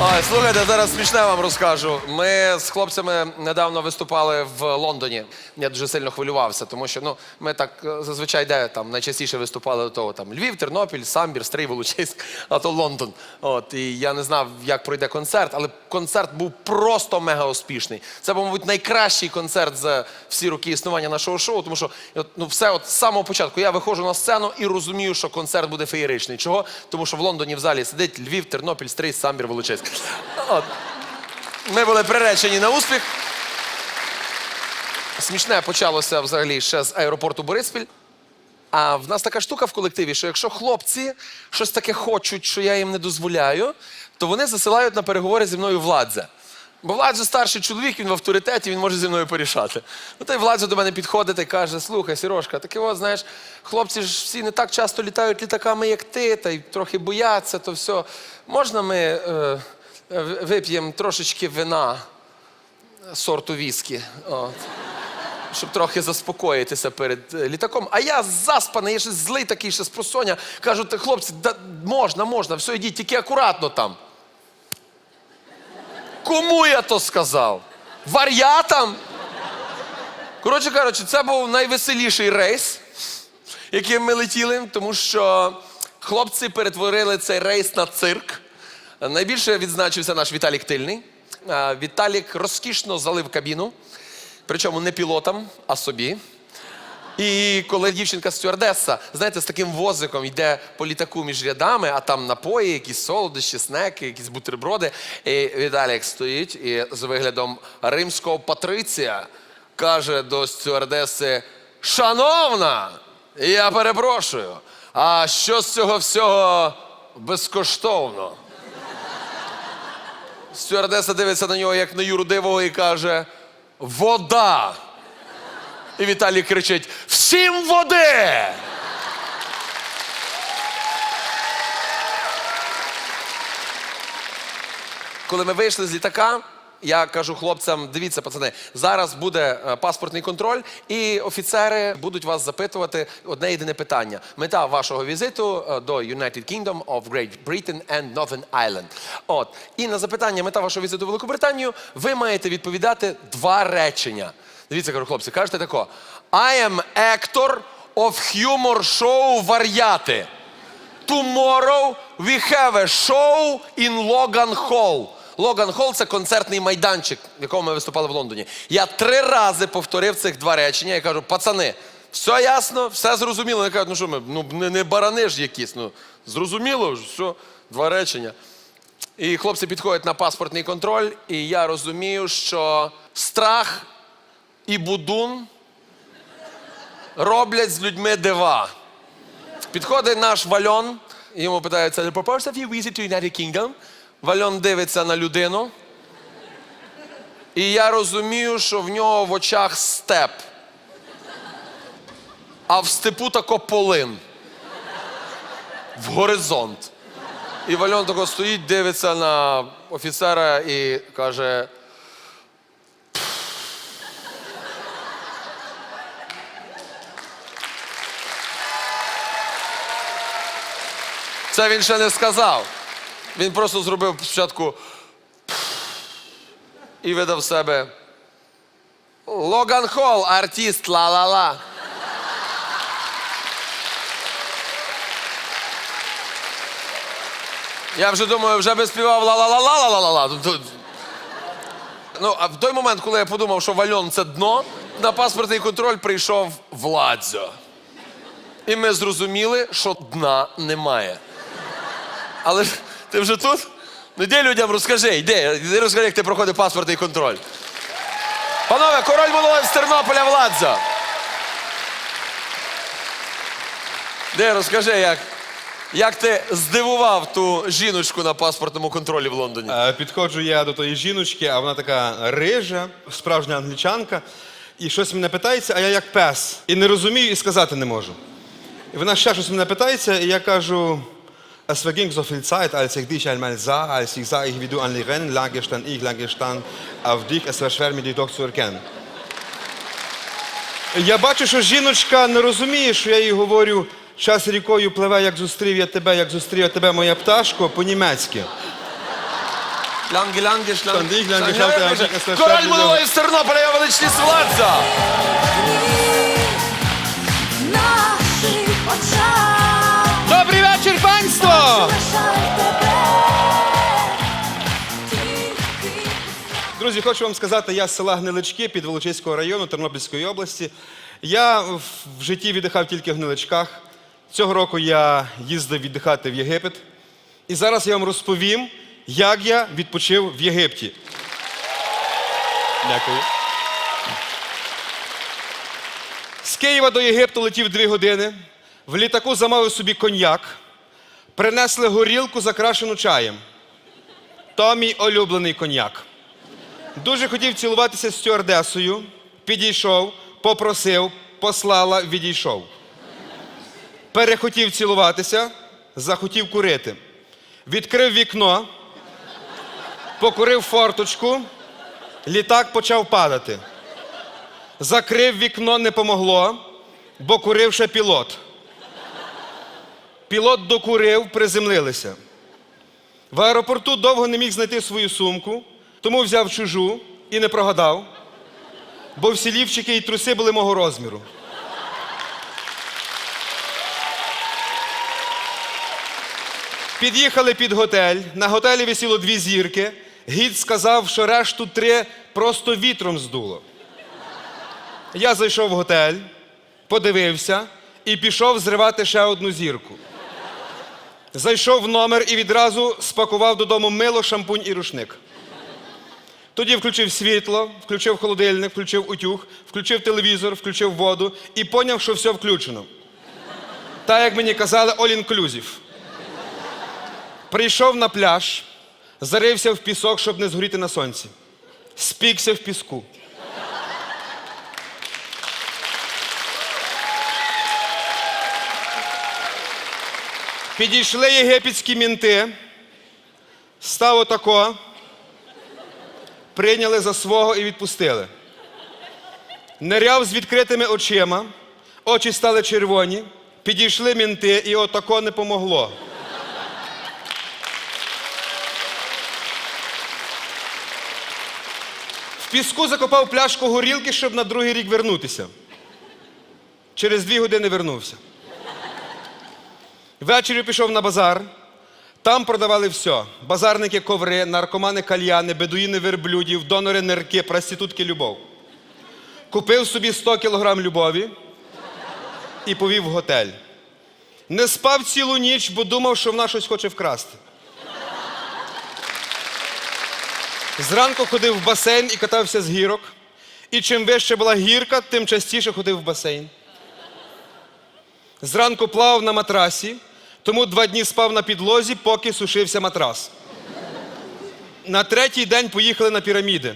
Ой, слухайте, зараз смішне вам розкажу. Ми з хлопцями недавно виступали в Лондоні. Я дуже сильно хвилювався, тому що ну, ми так е, зазвичай де там найчастіше виступали до того там Львів, Тернопіль, Самбір, Стрий, Волочиськ, а то Лондон. От і я не знав, як пройде концерт, але концерт був просто мега успішний. Це мабуть, найкращий концерт за всі роки існування нашого шоу, тому що ну, все от з самого початку я виходжу на сцену і розумію, що концерт буде феєричний. Чого? Тому що в Лондоні в залі сидить Львів, Тернопіль, Стрий, Самбір, Волочиськ. От. Ми були приречені на успіх. Смішне почалося взагалі ще з аеропорту Бориспіль. А в нас така штука в колективі, що якщо хлопці щось таке хочуть, що я їм не дозволяю, то вони засилають на переговори зі мною Владзе. Бо Владзо старший чоловік, він в авторитеті, він може зі мною порішати. Ну та й до мене підходить і каже: слухай, Сірошка, таке от, знаєш, хлопці ж всі не так часто літають літаками, як ти, та й трохи бояться, то все. Можна ми е, вип'ємо трошечки вина сорту віскі? От щоб трохи заспокоїтися перед е, літаком. А я заспаний, я ще злий такий, ще з просоня. Кажу, «Та, хлопці, да, можна, можна, все, йдіть, тільки акуратно там. Кому я то сказав? Вар'ятам? Коротше кажучи, це був найвеселіший рейс, яким ми летіли, тому що хлопці перетворили цей рейс на цирк. Найбільше відзначився наш Віталік Тильний. Віталік розкішно залив кабіну, причому не пілотам, а собі. І коли дівчинка стюардеса, знаєте, з таким возиком йде по літаку між рядами, а там напої, якісь солодощі, снеки, якісь бутерброди. І Віталік стоїть і з виглядом римського патриція каже до стюардеси: Шановна, я перепрошую, а що з цього всього безкоштовно? Стюардеса дивиться на нього як на Юру Дивого і каже: Вода! І Віталій кричить: Всім води! Коли ми вийшли з літака, я кажу хлопцям: дивіться, пацани, зараз буде е, паспортний контроль, і офіцери будуть вас запитувати одне єдине питання: мета вашого візиту е, до United Kingdom of Great Britain and Northern Ireland. От і на запитання мета вашого візиту в Великобританію ви маєте відповідати два речення. Дивіться, кажу, хлопці, кажете тако: I am actor of humor show Вар'яти. Tomorrow we have a show in Logan Hall. Логан Холл це концертний майданчик, в якому ми виступали в Лондоні. Я три рази повторив цих два речення і кажу: пацани, все ясно, все зрозуміло. Вони кажуть, ну що ми, ну не, не барани ж якісь. Ну зрозуміло, все, два речення. І хлопці підходять на паспортний контроль, і я розумію, що страх і будун роблять з людьми дива. Підходить наш вальон, йому питаються, the purpose of your visit to United Kingdom? Вальон дивиться на людину. І я розумію, що в нього в очах степ. А в степу тако полин. В горизонт. І вальон тако стоїть, дивиться на офіцера і каже. Це він ще не сказав. Він просто зробив спочатку і видав себе. Логан Холл, артист, ла-ла-ла. Я вже думаю, вже би співав ла-ла-ла-ла-ла-ла-ла. Тут- Ну, а в той момент, коли я подумав, що вальон це дно, на паспортний контроль прийшов Владзо. І ми зрозуміли, що дна немає. Але ти вже тут? Ну йди людям розкажи, йди, йди розкажи, як ти проходив паспортний контроль. Панове, король Володимир з Тернополя Владзо. Де розкажи, як, як ти здивував ту жіночку на паспортному контролі в Лондоні? Е, Підходжу я до тої жіночки, а вона така рижа, справжня англічанка, і щось мене питається, а я як пес. І не розумію, і сказати не можу. І вона ще щось мене питається, і я кажу. Es verging so viel Zeit, als ich dich einmal sah, als ich sah, wie du an die Rennen lang gestanden, ich lang gestanden auf dich, es war schwer, mir dich doch zu erkennen. Я бачу, що жіночка не розуміє, що я їй говорю, час рікою пливе, як зустрів я тебе, як зустрів я тебе, моя пташко, по-німецьки. Шалти, лянги. амчика, Король з Тернополя, я величність Владза. Друзі, хочу вам сказати, я з села Гнилички під Волочиського району Тернопільської області. Я в житті віддихав тільки в гниличках. Цього року я їздив віддихати в Єгипет. І зараз я вам розповім, як я відпочив в Єгипті. Дякую. З Києва до Єгипту летів дві години. В літаку замовив собі коньяк. Принесли горілку, закрашену чаєм. То мій улюблений коньяк. Дуже хотів цілуватися з стюардесою, підійшов, попросив, послала, відійшов. Перехотів цілуватися, захотів курити. Відкрив вікно, покурив форточку, літак почав падати. Закрив вікно, не помогло, бо курив ще пілот. Пілот докурив, приземлилися. В аеропорту довго не міг знайти свою сумку, тому взяв чужу і не прогадав, бо всі лівчики і труси були мого розміру. Під'їхали під готель. На готелі висіло дві зірки. Гід сказав, що решту три просто вітром здуло. Я зайшов в готель, подивився і пішов зривати ще одну зірку. Зайшов в номер і відразу спакував додому мило, шампунь і рушник. Тоді включив світло, включив холодильник, включив утюг, включив телевізор, включив воду і поняв, що все включено. Так, як мені казали, all inclusive. Прийшов на пляж, зарився в пісок, щоб не згоріти на сонці. Спікся в піску. Підійшли єгипетські мінти, став отако, прийняли за свого і відпустили. Ниряв з відкритими очима, очі стали червоні, підійшли мінти, і отако не помогло. В піску закопав пляшку горілки, щоб на другий рік вернутися. Через дві години вернувся. Ввечері пішов на базар. Там продавали все: базарники коври, наркомани кальяни, бедуїни верблюдів, донори нирки, проститутки любов. Купив собі 100 кілограм любові і повів в готель. Не спав цілу ніч, бо думав, що вона щось хоче вкрасти. Зранку ходив в басейн і катався з гірок. І чим вище була гірка, тим частіше ходив в басейн. Зранку плавав на матрасі, тому два дні спав на підлозі, поки сушився матрас. На третій день поїхали на піраміди.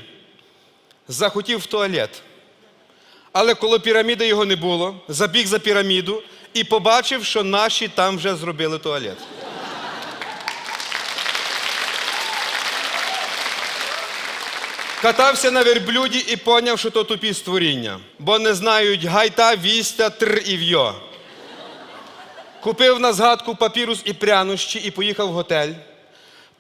Захотів в туалет. Але коли піраміди його не було, забіг за піраміду і побачив, що наші там вже зробили туалет. Катався на верблюді і поняв, що то тупі створіння, бо не знають гайта, вістя, тр і вйо. Купив на згадку папірус і прянощі і поїхав в готель.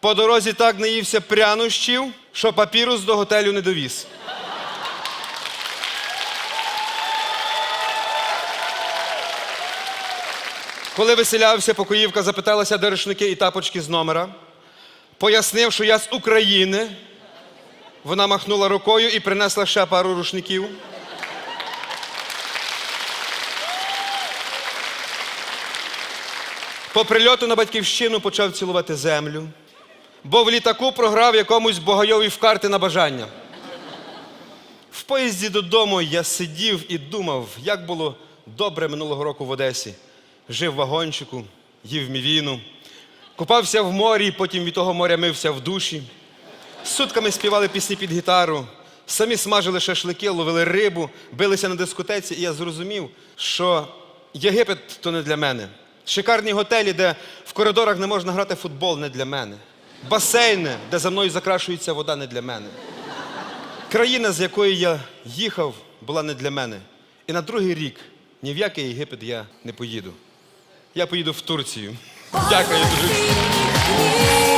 По дорозі так наївся прянощів, що папірус до готелю не довіз. Коли виселявся, покоївка запиталася, де рушники і тапочки з номера. Пояснив, що я з України. Вона махнула рукою і принесла ще пару рушників. По прильоту на батьківщину почав цілувати землю, бо в літаку програв якомусь богайові в карти на бажання. В поїзді додому я сидів і думав, як було добре минулого року в Одесі. Жив в вагончику, їв мівіну, купався в морі, потім від того моря мився в душі. Сутками співали пісні під гітару, самі смажили шашлики, ловили рибу, билися на дискотеці, і я зрозумів, що Єгипет то не для мене. Шикарні готелі, де в коридорах не можна грати в футбол, не для мене. Басейни, де за мною закрашується вода, не для мене. Країна, з якої я їхав, була не для мене. І на другий рік ні в який Єгипет я не поїду. Я поїду в Турцію. Дякую. Ні,